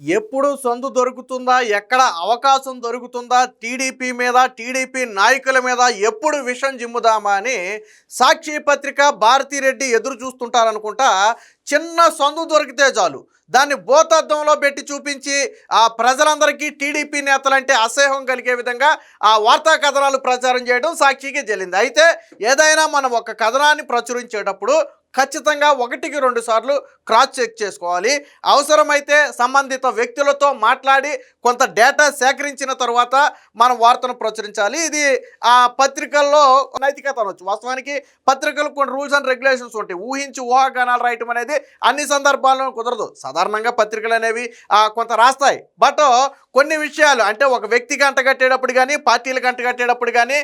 ఎప్పుడు సందు దొరుకుతుందా? ఎక్కడ అవకాశం దొరుకుతుందా? టీడీపీ మీద టీడీపీ నాయకుల మీద ఎప్పుడు విషం జిమ్ముదామా అని సాక్షి పత్రిక భారతిరెడ్డి ఎదురు చూస్తుంటారనుకుంటా చిన్న సందు దొరికితే చాలు. దాన్ని భూతద్దంలో పెట్టి చూపించి ఆ ప్రజలందరికీ టీడీపీ నేతలంటే అసహ్యం కలిగే విధంగా ఆ వార్తా కథనాలు ప్రచారం చేయడం సాక్షికి చెల్లింది అయితే ఏదైనా మనం ఒక కథనాన్ని ప్రచురించేటప్పుడు ఖచ్చితంగా ఒకటికి రెండు సార్లు క్రాస్ చెక్ చేసుకోవాలి. అవసరమైతే సంబంధిత వ్యక్తులతో మాట్లాడి కొంత డేటా సేకరించిన తర్వాత మనం వార్తను ప్రచురించాలి. ఇది ఆ పత్రికల్లో నైతికత అనొచ్చు. వాస్తవానికి పత్రికలు కొన్ని రూల్స్ అండ్ రెగ్యులేషన్స్ ఉంటాయి. ఊహించి ఊహాగానాలు రాయటం అనేది అన్ని సందర్భాల్లో కుదరదు. సాధారణంగా పత్రికలు అనేవి కొంత రాస్తాయి. బట్ కొన్ని విషయాలు అంటే ఒక వ్యక్తికి అంటగట్టేటప్పుడు కానీ పార్టీలకు అంటగట్టేటప్పుడు కానీ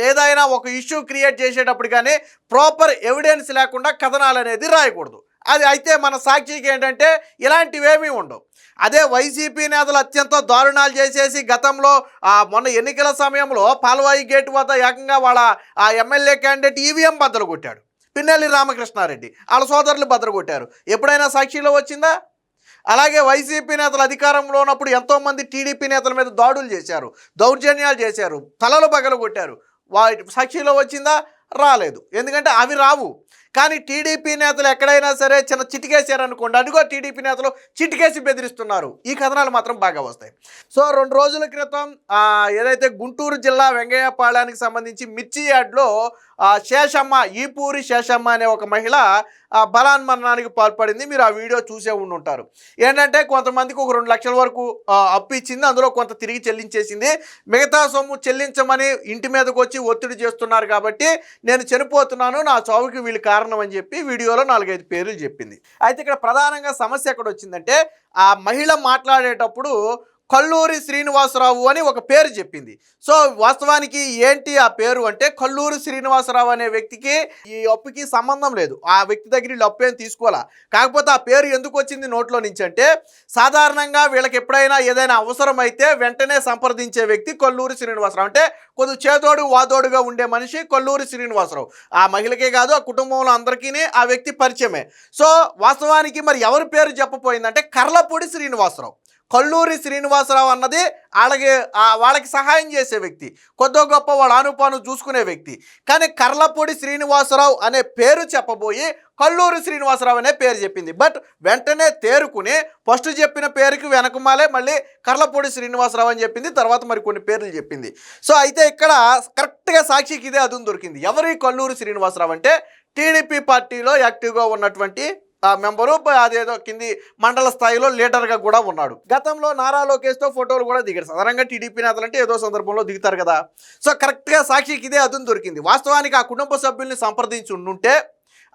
లేదైనా ఒక ఇష్యూ క్రియేట్ చేసేటప్పుడు కానీ ప్రాపర్ ఎవిడెన్స్ లేకుండా కథనాలు అనేది రాయకూడదు. అది అయితే మన సాక్షికి ఏంటంటే ఇలాంటివేమీ ఉండవు. అదే వైసీపీ నేతలు అత్యంత దారుణాలు చేసేసి గతంలో మొన్న ఎన్నికల సమయంలో పాల్వాయి గేట్ వద్ద ఏకంగా వాళ్ళ ఆ ఎమ్మెల్యే క్యాండిడేట్ ఈవీఎం బద్దలు కొట్టాడు. పిన్నెల్లి రామకృష్ణారెడ్డి. వాళ్ళ సోదరులు బద్దలు కొట్టారు. ఎప్పుడైనా సాక్షిలో వచ్చిందా? అలాగే వైసీపీ నేతలు అధికారంలో ఉన్నప్పుడు ఎంతోమంది టీడీపీ నేతల మీద దాడులు చేశారు దౌర్జన్యాలు చేశారు తలలు పగలగొట్టారు వాటి సాక్షిలో వచ్చిందా? రాలేదు. ఎందుకంటే అవి రావు. కానీ టీడీపీ నేతలు ఎక్కడైనా సరే చిన్న చిటికేసారనుకోండి అడుగో టీడీపీ నేతలు చిటికేసి బెదిరిస్తున్నారు. ఈ కథనాలు మాత్రం బాగా వస్తాయి. సో రెండు రోజుల క్రితం ఏదైతే గుంటూరు జిల్లా వెంగయ్యపాళానికి సంబంధించి మిర్చి యార్డ్లో శేషమ్మ ఈపూరి శేషమ్మ అనే ఒక మహిళ బలాన్మరణానికి పాల్పడింది. మీరు ఆ వీడియో చూసే ఉండి ఉంటారు ఏంటంటే కొంతమందికి ఒక రెండు లక్షల వరకు అప్పు ఇచ్చింది అందులో కొంత తిరిగి చెల్లించేసింది. మిగతా సొమ్ము చెల్లించమని ఇంటి మీదకి వచ్చి ఒత్తిడి చేస్తున్నారు కాబట్టి నేను చనిపోతున్నాను నా చావుకి వీళ్ళు కారణం అని చెప్పి వీడియోలో నాలుగైదు పేర్లు చెప్పింది. అయితే ఇక్కడ ప్రధానంగా సమస్య ఎక్కడ వచ్చిందంటే ఆ మహిళ మాట్లాడేటప్పుడు కల్లూరి శ్రీనివాసరావు అని ఒక పేరు చెప్పింది. సో వాస్తవానికి ఏంటి ఆ పేరు అంటే కల్లూరి శ్రీనివాసరావు అనే వ్యక్తికి ఈ అప్పుకి సంబంధం లేదు. ఆ వ్యక్తి దగ్గర వీళ్ళు అప్పు ఏం తీసుకోవాలా? కాకపోతే ఆ పేరు ఎందుకు వచ్చింది నోట్లో నుంచి అంటే సాధారణంగా వీళ్ళకి ఎప్పుడైనా ఏదైనా అవసరమైతే వెంటనే సంప్రదించే వ్యక్తి కొల్లూరి శ్రీనివాసరావు. అంటే కొద్ది చేతోడు వాదోడుగా ఉండే మనిషి కొల్లూరి శ్రీనివాసరావు. ఆ మహిళకే కాదు ఆ కుటుంబంలో అందరికీ ఆ వ్యక్తి పరిచయమే. సో వాస్తవానికి మరి ఎవరి పేరు చెప్పపోయిందంటే కర్లపూడి శ్రీనివాసరావు. కల్లూరి శ్రీనివాసరావు అన్నది వాళ్ళకి వాళ్ళకి సహాయం చేసే వ్యక్తి. కొద్దో గొప్ప వాళ్ళ అనుపాను చూసుకునే వ్యక్తి. కానీ కర్లపూడి శ్రీనివాసరావు అనే పేరు చెప్పబోయి కల్లూరి శ్రీనివాసరావు అనే పేరు చెప్పింది. బట్ వెంటనే తేరుకుని ఫస్ట్ చెప్పిన పేరుకి వెనకమాలే మళ్ళీ కర్లపూడి శ్రీనివాసరావు అని చెప్పింది. తర్వాత మరి కొన్ని పేర్లు చెప్పింది. సో అయితే ఇక్కడ కరెక్ట్గా సాక్షికి ఇదే అదును దొరికింది. ఎవరి కల్లూరి శ్రీనివాసరావు అంటే టీడీపీ పార్టీలో యాక్టివ్గా ఉన్నటువంటి మెంబరు అదేదో కింది మండల స్థాయిలో లీడర్గా కూడా ఉన్నాడు. గతంలో నారా లోకేష్తో ఫోటోలు కూడా దిగారు సాధారణంగా టీడీపీ నేతలు అంటే ఏదో సందర్భంలో దిగుతారు కదా. సో కరెక్ట్గా సాక్షికి ఇదే అదును దొరికింది. వాస్తవానికి ఆ కుటుంబ సభ్యుల్ని సంప్రదించి ఉండుంటే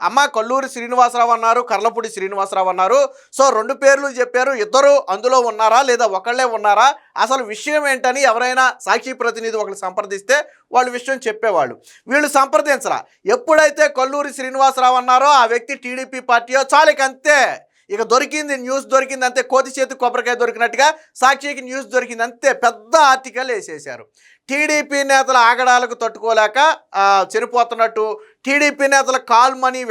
అమ్మ కల్లూరి శ్రీనివాసరావు అన్నారు కర్లపూడి శ్రీనివాసరావు అన్నారు. సో రెండు పేర్లు చెప్పారు. ఇద్దరు అందులో ఉన్నారా లేదా ఒకళ్ళే ఉన్నారా? అసలు విషయం ఏంటని ఎవరైనా సాక్షి ప్రతినిధి ఒకరు సంప్రదిస్తే వాళ్ళు విషయం చెప్పేవాళ్ళు. వీళ్ళు సంప్రదించరా? ఎప్పుడైతే కల్లూరి శ్రీనివాసరావు అన్నారో ఆ వ్యక్తి టీడీపీ పార్టీయో? చాలకంతే ఇక దొరికింది న్యూస్ దొరికింది అంతే. కోతి చేతి కొబ్బరికాయ దొరికినట్టుగా సాక్షికి న్యూస్ దొరికింది అంతే. పెద్ద ఆర్టికల్ వేసేశారు. టీడీపీ నేతల ఆగడాలకు తట్టుకోలేక చనిపోతున్నట్టు టీడీపీ నేతల కాల్ మనీ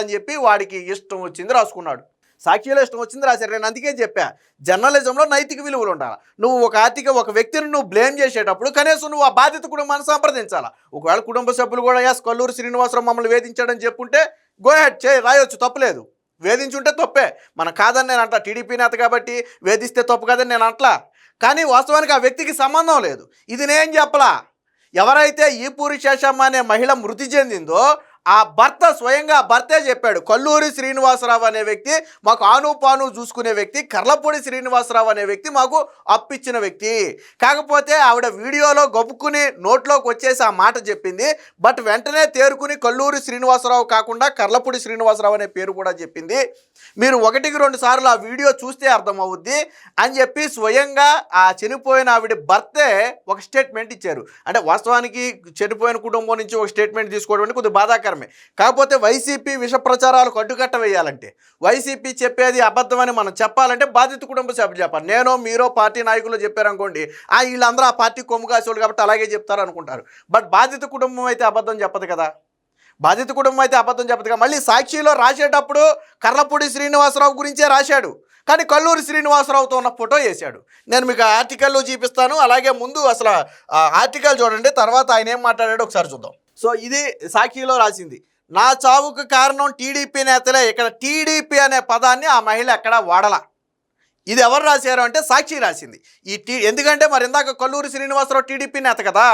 అని చెప్పి వాడికి ఇష్టం వచ్చింది రాసుకున్నాడు. సాక్షిలో ఇష్టం వచ్చింది రాశారు నేను అందుకే చెప్పా జర్నలిజంలో నైతిక విలువలు ఉండాలి. నువ్వు ఒక ఆర్థిక ఒక వ్యక్తిని నువ్వు బ్లేమ్ చేసేటప్పుడు కనీసం నువ్వు ఆ బాధిత కుటుంబాన్ని సంప్రదించాలా? ఒకవేళ కుటుంబ సభ్యులు కూడా యాస్ కల్లూరు శ్రీనివాసరావు మమ్మల్ని వేధించాడని చెప్పుంటే గోహెడ్ చే చేయి రాయొచ్చు తప్పలేదు. వేధించుంటే తప్పే. మన కాదని నేను అంటా టీడీపీ నేత కాబట్టి వేధిస్తే తప్పు కాదని నేను అంటలా. కానీ వాస్తవానికి ఆ వ్యక్తికి సంబంధం లేదు. ఇది నేను చెప్పలా. ఎవరైతే ఈపూరి శేషమ్మ అనే మహిళ మృతి చెందిందో ఆ భర్త స్వయంగా భర్తే చెప్పాడు. కల్లూరి శ్రీనివాసరావు అనే వ్యక్తి మాకు ఆను పాను చూసుకునే వ్యక్తి కర్లపూడి శ్రీనివాసరావు అనే వ్యక్తి మాకు అప్పిచ్చిన వ్యక్తి. కాకపోతే ఆవిడ వీడియోలో గొప్పుకుని నోట్లోకి వచ్చేసి ఆ మాట చెప్పింది. బట్ వెంటనే తేరుకుని కల్లూరి శ్రీనివాసరావు కాకుండా కర్లపూడి శ్రీనివాసరావు అనే పేరు కూడా చెప్పింది. మీరు ఒకటికి రెండు సార్లు ఆ వీడియో చూస్తే అర్థమవుద్ది అని చెప్పి స్వయంగా ఆ చనిపోయిన ఆవిడ భర్తే ఒక స్టేట్మెంట్ ఇచ్చారు. అంటే వాస్తవానికి చనిపోయిన కుటుంబం నుంచి ఒక స్టేట్మెంట్ తీసుకోవడం అంటే కొద్దిగా బాధాకరమే కాకపోతే వైసీపీ విష ప్రచారాలకు అడ్డుకట్ట వేయాలంటే వైసీపీ చెప్పేది అబద్ధమని మనం చెప్పాలంటే బాధిత కుటుంబ సభ్యులు చెప్పాలి. నేనో మీరో పార్టీ నాయకులు చెప్పారనుకోండి ఆ వీళ్ళందరూ ఆ పార్టీ కొమ్ము కాసేవాళ్ళు కాబట్టి అలాగే చెప్తారు అనుకుంటారు బట్ బాధిత కుటుంబం అయితే అబద్ధం చెప్పదు కదా. బాధిత కుటుంబం అయితే అబద్ధం కదా. మళ్ళీ సాక్షిలో రాసేటప్పుడు కర్లపూడి శ్రీనివాసరావు గురించే రాశాడు. కానీ కల్లూరి శ్రీనివాసరావుతో ఉన్న ఫోటో వేశాడు. నేను మీకు ఆర్టికల్లో చూపిస్తాను. అలాగే ముందు అసలు ఆర్టికల్ చూడండి తర్వాత ఆయన ఏం మాట్లాడాడో ఒకసారి చూద్దాం. సో ఇది సాక్షిలో రాసింది. నా చావుకు కారణం టీడీపీ నేతలే. ఇక్కడ టీడీపీ అనే పదాన్ని ఆ మహిళ ఎక్కడా వాడలా. ఇది ఎవరు రాశారు అంటే సాక్షి రాసింది. ఈ టీ ఎందుకంటే మరి ఇందాక కల్లూరి శ్రీనివాసరావు టీడీపీ నేత కదా.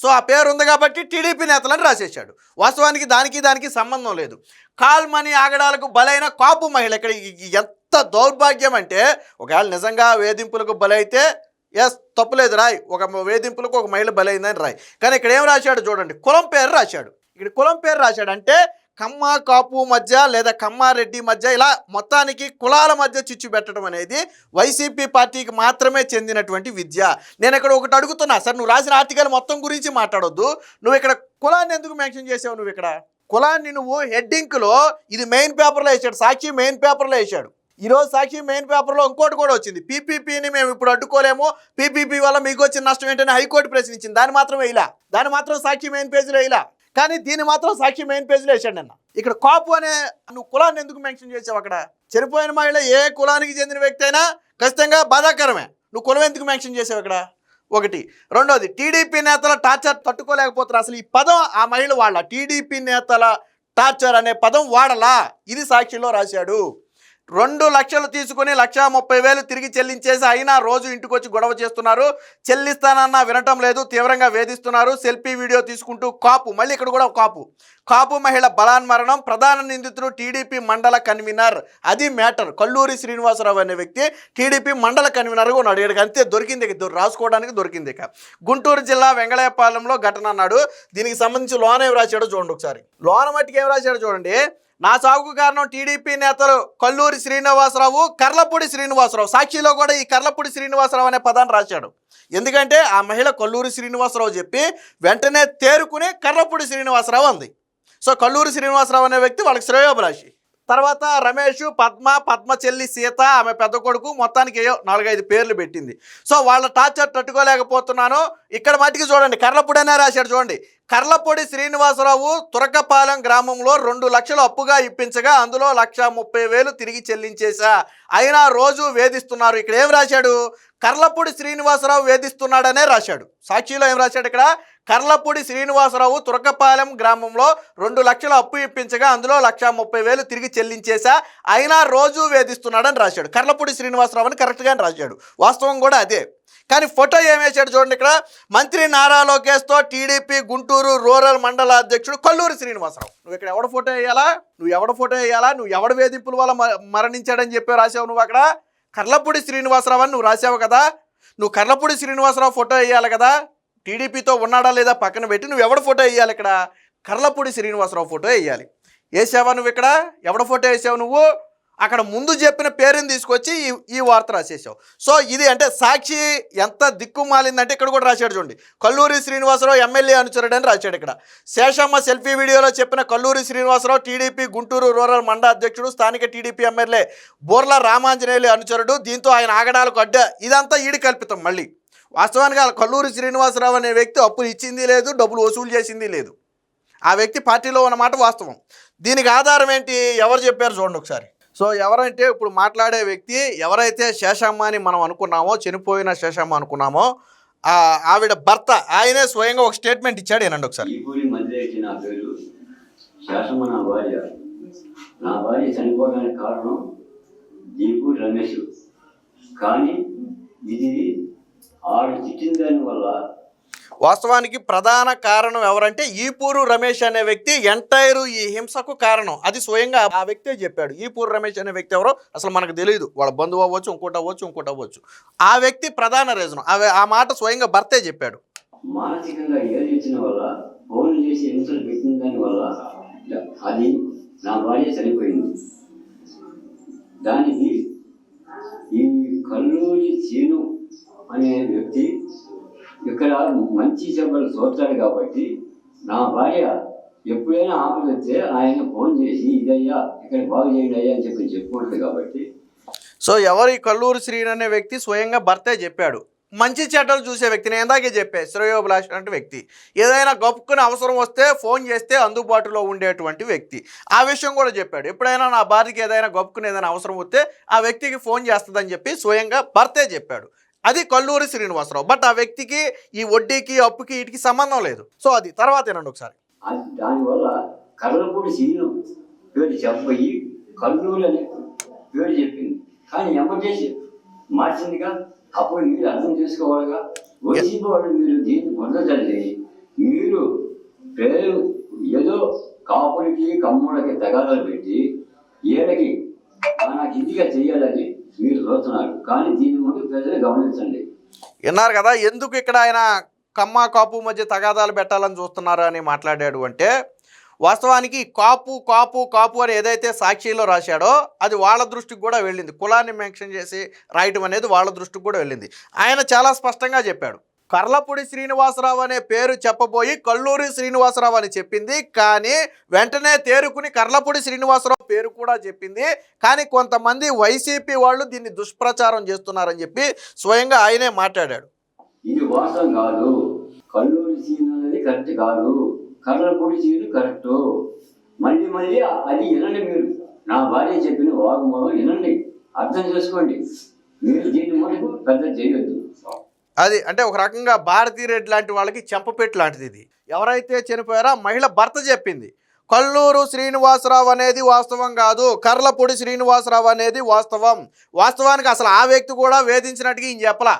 సో ఆ పేరు ఉంది కాబట్టి టీడీపీ నేతలను రాసేసాడు వాస్తవానికి దానికి దానికి సంబంధం లేదు. కాల్ మనీ ఆగడాలకు బలైన కాపు మహిళ. ఇక్కడ ఎంత దౌర్భాగ్యం అంటే ఒకవేళ నిజంగా వేధింపులకు బలైతే ఎస్ తప్పులేదు రాయ్. ఒక వేధింపులకు ఒక మహిళ బలైందని రాయ్. కానీ ఇక్కడ ఏం రాశాడు చూడండి. కులం పేరు రాశాడు. ఇక్కడ కులం పేరు రాశాడు అంటే కమ్మ కాపు మధ్య లేదా కమ్మారెడ్డి మధ్య ఇలా మొత్తానికి కులాల మధ్య చిచ్చు పెట్టడం అనేది వైసీపీ పార్టీకి మాత్రమే చెందినటువంటి విద్య. నేను ఇక్కడ ఒకటి అడుగుతున్నా. సార్ నువ్వు రాసిన ఆర్టికల్ మొత్తం గురించి మాట్లాడొద్దు. నువ్వు ఇక్కడ కులాన్ని ఎందుకు మెన్షన్ చేసావు నువ్వు ఇక్కడ? కులాన్ని నువ్వు హెడ్డింగ్లో ఇది మెయిన్ పేపర్లో వేసాడు. సాక్షి మెయిన్ పేపర్లో వేసాడు. ఈరోజు సాక్షి మెయిన్ పేపర్లో ఇంకోటి కూడా వచ్చింది. పీపీపీని మేము ఇప్పుడు అడ్డుకోలేము. పీపీపీ వల్ల మీకు వచ్చిన నష్టం ఏంటని హైకోర్టు ప్రశ్నించింది. దాన్ని మాత్రం వేయలా దాన్ని మాత్రం సాక్షి మెయిన్ పేజీలో వేయలా కానీ దీన్ని మాత్రం సాక్షి మెయిన్ పేజీలో వేసాడు అన్న ఇక్కడ కాపు అనే నువ్వు కులాన్ని ఎందుకు మెన్షన్ చేసావు అక్కడ? చనిపోయిన మహిళ ఏ కులానికి చెందిన వ్యక్తి అయినా ఖచ్చితంగా బాధాకరమే. నువ్వు కులం ఎందుకు మెన్షన్ చేసావు ఇక్కడ ఒకటి. రెండోది టీడీపీ నేతల టార్చర్ తట్టుకోలేకపోతున్నారు. అసలు ఈ పదం ఆ మహిళ వాళ్ళ టీడీపీ నేతల టార్చర్ అనే పదం వాడలా? ఇది సాక్షిలో రాశాడు. రెండు లక్షలు తీసుకుని లక్ష ముప్పై వేలు తిరిగి చెల్లించేసి అయినా రోజు ఇంటికి వచ్చి గొడవ చేస్తున్నారు. చెల్లిస్తానన్నా వినటం లేదు తీవ్రంగా వేధిస్తున్నారు. సెల్ఫీ వీడియో తీసుకుంటూ కాపు. మళ్ళీ ఇక్కడ కూడా కాపు. కాపు మహిళ బలాన్మరణం ప్రధాన నిందితుడు టీడీపీ మండల కన్వీనర్. అది మ్యాటర్. కల్లూరి శ్రీనివాసరావు అనే వ్యక్తి టీడీపీ మండల కన్వీనర్గా ఉన్నాడు. ఇక్కడికి అంతే దొరికింది ఇక. రాసుకోవడానికి దొరికింది ఇక. గుంటూరు జిల్లా వెంగళయపాలెంలో ఘటన అన్నాడు. దీనికి సంబంధించి లోన ఏం రాశాడో చూడండి ఒకసారి. లోన మట్టికి ఏం రాశాడో చూడండి. నా సాగుకు కారణం టీడీపీ నేతలు కల్లూరి శ్రీనివాసరావు కర్లపూడి శ్రీనివాసరావు. సాక్షిలో కూడా ఈ కర్లపూడి శ్రీనివాసరావు అనే పదాన్ని రాశాడు. ఎందుకంటే ఆ మహిళ కల్లూరి శ్రీనివాసరావు చెప్పి వెంటనే తేరుకుని కర్లపూడి శ్రీనివాసరావు అంది. సో కల్లూరి శ్రీనివాసరావు అనే వ్యక్తి వాళ్ళకి శ్రేయోభిలాషి. తర్వాత రమేష్ పద్మ పద్మ చెల్లి సీత ఆమె పెద్ద కొడుకు మొత్తానికి ఏయో నాలుగైదు పేర్లు పెట్టింది. సో వాళ్ళ టార్చర్ తట్టుకోలేకపోతున్నాను. ఇక్కడ మట్టికి చూడండి కర్లపూడనే రాశాడు చూడండి. కర్లపొడి శ్రీనివాసరావు తురకపాలెం గ్రామంలో రెండు లక్షలు అప్పుగా ఇప్పించగా అందులో లక్ష ముప్పై వేలు తిరిగి చెల్లించేశా. అయినా రోజు వేధిస్తున్నారు. ఇక్కడ ఏం రాశాడు? కర్లపూడి శ్రీనివాసరావు వేధిస్తున్నాడనే రాశాడు. సాక్షిలో ఏం రాశాడు ఇక్కడ? కర్లపూడి శ్రీనివాసరావు తురకపాలెం గ్రామంలో రెండు లక్షలు అప్పు ఇప్పించగా అందులో లక్ష ముప్పై వేలు తిరిగి చెల్లించేశా. అయినా రోజు వేధిస్తున్నాడని రాశాడు. కర్లపూడి శ్రీనివాసరావు అని కరెక్ట్గానే రాశాడు. వాస్తవం కూడా అదే. కానీ ఫోటో ఏం వేశాడు చూడండి ఇక్కడ. మంత్రి నారా లోకేష్తో టీడీపీ గుంటూరు రూరల్ మండల అధ్యక్షుడు కల్లూరి శ్రీనివాసరావు. నువ్వు ఇక్కడ ఎవడ ఫోటో వేయాలా? నువ్వు ఎవడ ఫోటో వేయాలా? నువ్వు ఎవడ వేధింపుల వల్ల మ- మరణించాడని చెప్పి రాసావు నువ్వు అక్కడ? కర్లపూడి శ్రీనివాసరావు అని నువ్వు రాసావు కదా. నువ్వు కర్లపూడి శ్రీనివాసరావు ఫోటో వేయాలి కదా. టీడీపీతో ఉన్నాడా లేదా పక్కన పెట్టి నువ్వు ఎవడ ఫోటో వేయాలి ఇక్కడ? కర్లపూడి శ్రీనివాసరావు ఫోటో వేయాలి. వేసావా నువ్వు ఇక్కడ? ఎవడ ఫోటో వేసావు నువ్వు? అక్కడ ముందు చెప్పిన పేరుని తీసుకొచ్చి ఈ ఈ వార్త రాసేసావు. సో ఇది అంటే సాక్షి ఎంత దిక్కుమాలిందంటే ఇక్కడ కూడా రాశాడు చూడండి. కల్లూరి శ్రీనివాసరావు ఎమ్మెల్యే అనుచరుడు అని రాశాడు ఇక్కడ. శేషమ్మ సెల్ఫీ వీడియోలో చెప్పిన కల్లూరి శ్రీనివాసరావు టీడీపీ గుంటూరు రూరల్ మండల అధ్యక్షుడు స్థానిక టీడీపీ ఎమ్మెల్యే బోర్ల రామాంజనేయులు అనుచరుడు. దీంతో ఆయన ఆగడాలకు అడ్డ. ఇదంతా ఈడి కల్పితం మళ్ళీ. వాస్తవానికి కల్లూరి శ్రీనివాసరావు అనే వ్యక్తి అప్పులు ఇచ్చింది లేదు డబ్బులు వసూలు చేసింది లేదు. ఆ వ్యక్తి పార్టీలో ఉన్నమాట వాస్తవం. దీనికి ఆధారం ఏంటి? ఎవరు చెప్పారు చూడండి ఒకసారి. సో ఎవరంటే ఇప్పుడు మాట్లాడే వ్యక్తి ఎవరైతే శేషమ్మ అని మనం అనుకున్నామో చనిపోయిన శేషమ్మ అనుకున్నామో ఆవిడ భర్త ఆయనే స్వయంగా ఒక స్టేట్మెంట్ ఇచ్చాడు. ఏనండి ఒకసారి. శాసమ్మ నా భార్య. నా భార్య చనిపోవడానికి కారణం దీపూరి రమేష్. కానీ ఇది ఆడు తిట్టిన వాస్తవానికి ప్రధాన కారణం ఎవరంటే ఈపూరు రమేష్ అనే వ్యక్తి ఎంటైర్ ఈ హింసకు కారణం. అది స్వయంగా ఆ వ్యక్తే చెప్పాడు. ఈపూరు రమేష్ అనే వ్యక్తి ఎవరో? అసలు మనకు తెలియదు వాళ్ళ బంధువు అవ్వచ్చు ఇంకోటి అవ్వచ్చు ఇంకోటి అవ్వచ్చు. ఆ వ్యక్తి ప్రధాన రీజన్ ఆ మాట స్వయంగా భర్తే చెప్పాడు. మానసికంగా ఏది ఇచ్చిన వల్ల ఫోన్ చేసి హింసలు పెట్టిన దాని వల్ల అది నా భార్య చనిపోయింది. దానికి ఈ కల్లూరి చీను అనే వ్యక్తి ఇక్కడ మంచి చెబ్బలు చూస్తాడు కాబట్టి నా భార్య ఎప్పుడైనా ఆపద వస్తే ఆయన ఫోన్ చేసి ఇదయ్యా ఇక్కడ బాగు చేయండి అయ్యా అని చెప్పి చెప్పుకుంటుంది కాబట్టి. సో ఎవరు ఈ కల్లూరు శ్రీని అనే వ్యక్తి స్వయంగా భర్తే చెప్పాడు. మంచి చెడ్డలు చూసే వ్యక్తి నేను ఇందాకే చెప్పే శ్రేయోభిలాష్ అంటే వ్యక్తి. ఏదైనా గొప్పకుని అవసరం వస్తే ఫోన్ చేస్తే అందుబాటులో ఉండేటువంటి వ్యక్తి. ఆ విషయం కూడా చెప్పాడు. ఎప్పుడైనా నా భార్యకి ఏదైనా గొప్పకుని ఏదైనా అవసరం వస్తే ఆ వ్యక్తికి ఫోన్ చేస్తుందని చెప్పి స్వయంగా భర్తే చెప్పాడు. అది కల్లూరి శ్రీనివాసరావు. బట్ ఆ వ్యక్తికి ఈ వడ్డీకి అప్పుకి వీటికి సంబంధం లేదు. సో అది తర్వాత ఏనండి ఒకసారి. దానివల్ల కర్రపూడి సీను పేరు చెప్పయి కల్లూరు అనే పేరు చెప్పింది. కానీ ఎమ్మటేసి మార్చిందిగా అప్పుడు మీరు అర్థం చేసుకోవాలిగా. వైసీపీ వాళ్ళు మీరు దీన్ని పొందదండి మీరు పేరు ఏదో కాపులకి కమ్ములకి తగాదాలు పెట్టి ఏళ్ళకి నాకు ఇదిగా చేయాలని మీరు చూస్తున్నారు కానీ దీని ముందు ప్రజలు గమనించండి. విన్నారు కదా ఎందుకు ఇక్కడ ఆయన కమ్మ కాపు మధ్య తగాదాలు పెట్టాలని చూస్తున్నారు అని మాట్లాడాడు అంటే వాస్తవానికి కాపు కాపు కాపు అని ఏదైతే సాక్షిలో రాశాడో అది వాళ్ళ దృష్టికి కూడా వెళ్ళింది. కులాన్ని మెన్షన్ చేసి రాయటం అనేది వాళ్ళ దృష్టికి కూడా వెళ్ళింది. ఆయన చాలా స్పష్టంగా చెప్పాడు. కర్లపూడి శ్రీనివాసరావు అనే పేరు చెప్పబోయి కల్లూరి శ్రీనివాసరావు అని చెప్పింది. కానీ వెంటనే తేరుకుని కర్లపూడి శ్రీనివాసరావు పేరు కూడా చెప్పింది. కానీ కొంతమంది వైసీపీ వాళ్ళు దీన్ని దుష్ప్రచారం చేస్తున్నారని చెప్పి స్వయంగా ఆయనే మాట్లాడాడు. ఇది వాసం కాదు. కల్లూరి సీన్ అనేది కరెక్ట్ కాదు. కర్లపూడి సీన్ కరెక్ట్ మళ్ళీ మళ్ళీ అది వినండి మీరు. నా భార్య చెప్పిన వాగ్మూలం వినండి. అర్థం చేసుకోండి. మీరు దీన్ని మటుకు పెద్ద చేయొద్దు. అది అంటే ఒక రకంగా భారతీ రెడ్డి లాంటి వాళ్ళకి చెంపపెట్టు లాంటిది ఇది. ఎవరైతే చనిపోయారో మహిళ భర్త చెప్పింది. కల్లూరు శ్రీనివాసరావు అనేది వాస్తవం కాదు కర్లపూడి శ్రీనివాసరావు అనేది వాస్తవం. వాస్తవానికి అసలు ఆ వ్యక్తి కూడా వేధించినట్టుగా ఈయన చెప్పలా.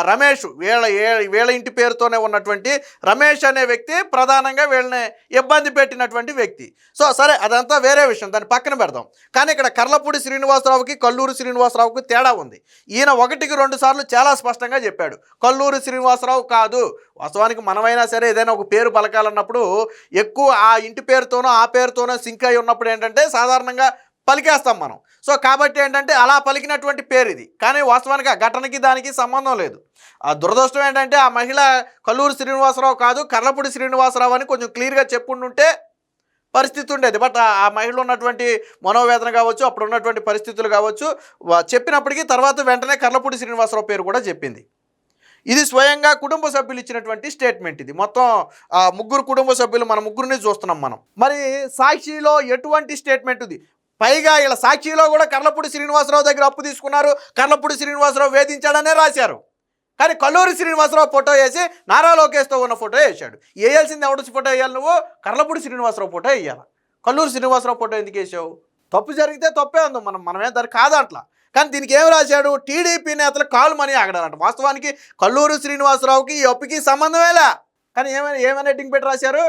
రమేష్ వీళ్ళ ఏ- వీళ్ళ ఇంటి పేరుతోనే ఉన్నటువంటి రమేష్ అనే వ్యక్తి ప్రధానంగా వీళ్ళని ఇబ్బంది పెట్టినటువంటి వ్యక్తి. సో సరే అదంతా వేరే విషయం. దాన్ని పక్కన పెడదాం. కానీ ఇక్కడ కర్లపూడి శ్రీనివాసరావుకి కల్లూరు శ్రీనివాసరావుకి తేడా ఉంది. ఈయన ఒకటికి రెండు సార్లు చాలా స్పష్టంగా చెప్పాడు. కల్లూరు శ్రీనివాసరావు కాదు. వాస్తవానికి మనమైనా సరే ఏదైనా ఒక పేరు పలకాలన్నప్పుడు ఎక్కువ ఆ ఇంటి పేరుతోనో ఆ పేరుతోనో సింక్ అయి ఉన్నప్పుడు ఏంటంటే సాధారణంగా పలికేస్తాం మనం. సో కాబట్టి ఏంటంటే అలా పలికినటువంటి పేరు ఇది. కానీ వాస్తవానికి ఆ ఘటనకి దానికి సంబంధం లేదు. ఆ దురదృష్టం ఏంటంటే ఆ మహిళ కల్లూరు శ్రీనివాసరావు కాదు కర్లపూడి శ్రీనివాసరావు అని కొంచెం క్లియర్గా చెప్పుండుంటే పరిస్థితి ఉండేది. బట్ ఆ- మహిళ ఉన్నటువంటి మనోవేదన కావచ్చు అప్పుడు ఉన్నటువంటి పరిస్థితులు కావచ్చు చెప్పినప్పటికీ తర్వాత వెంటనే కర్లపూడి శ్రీనివాసరావు పేరు కూడా చెప్పింది. ఇది స్వయంగా కుటుంబ సభ్యులు ఇచ్చినటువంటి స్టేట్మెంట్ ఇది. మొత్తం ఆ ముగ్గురు కుటుంబ సభ్యులు మన ముగ్గురిని చూస్తున్నాం మనం. మరి సాక్షిలో ఎటువంటి స్టేట్మెంట్ ఉంది పైగా ఇలా సాక్షిలో కూడా కర్లపూడి శ్రీనివాసరావు దగ్గర అప్పు తీసుకున్నారు. కర్లపూడి శ్రీనివాసరావు వేధించాడనే రాశారు. కానీ కల్లూరి శ్రీనివాసరావు ఫోటో వేసి నారా లోకేష్తో ఉన్న ఫోటో వేసాడు వేయాల్సింది ఎవడు ఫోటో వేయాలి నువ్వు? కర్లపూడి శ్రీనివాసరావు ఫోటో వేయాలి. కల్లూరి శ్రీనివాసరావు ఫోటో ఎందుకు వేసావు? తప్పు జరిగితే తప్పే ఉంది. మనం మనమే దాన్ని కాదంట్లా కానీ దీనికి ఏం రాశాడు? టీడీపీ నేతలు కాలు మనీ ఆగడాలంట. వాస్తవానికి కల్లూరు శ్రీనివాసరావుకి ఈ అప్పుకి సంబంధమేలా కానీ ఏమైనా ఏమైనా ఎడ్డింగ్ పెట్టి రాశారు?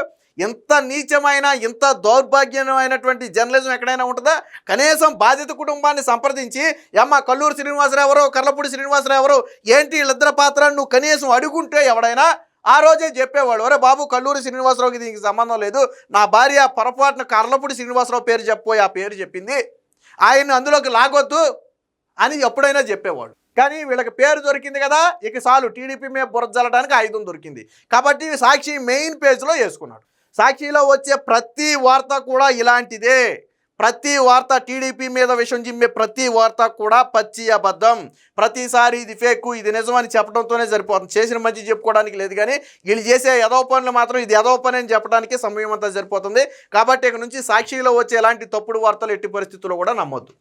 ఇంత నీచమైన ఇంత దౌర్భాగ్యమైనటువంటి జర్నలిజం ఎక్కడైనా ఉంటుందా? కనీసం బాధిత కుటుంబాన్ని సంప్రదించి అమ్మ కల్లూరు శ్రీనివాసరావు ఎవరు? కర్లపూడి శ్రీనివాసరావు ఎవరు? ఏంటి వీళ్ళిద్దరి పాత్ర నువ్వు కనీసం అడుగుంటే ఎవడైనా? ఆ రోజే చెప్పేవాడు ఒరే బాబు కల్లూరి శ్రీనివాసరావుకి దీనికి సంబంధం లేదు. నా భార్య పొరపాటున కర్లపూడి శ్రీనివాసరావు పేరు చెప్పోయి ఆ పేరు చెప్పింది. ఆయన అందులోకి లాగొద్దు అని ఎప్పుడైనా చెప్పేవాడు కానీ వీళ్ళకి పేరు దొరికింది కదా ఇక చాలు టీడీపీ మీద బురద జల్లడానికి ఆయుధం దొరికింది. కాబట్టి సాక్షి మెయిన్ పేజ్లో వేసుకున్నాడు. సాక్షిలో వచ్చే ప్రతి వార్త కూడా ఇలాంటిదే. ప్రతి వార్త టీడీపీ మీద విషయం జిమ్మే ప్రతి వార్త కూడా పచ్చి అబద్ధం. ప్రతిసారి ఇది ఫేక్ ఇది నిజం అని చెప్పడంతోనే సరిపోతుంది. చేసిన మంచి చెప్పుకోవడానికి లేదు కానీ వీళ్ళు చేసే ఎదవ పనులు మాత్రం ఇది ఎదవ పని అని చెప్పడానికి సమయం అంతా సరిపోతుంది. కాబట్టి ఇక నుంచి సాక్షిలో వచ్చే ఎలాంటి తప్పుడు వార్తలు ఎట్టి పరిస్థితుల్లో కూడా నమ్మొద్దు.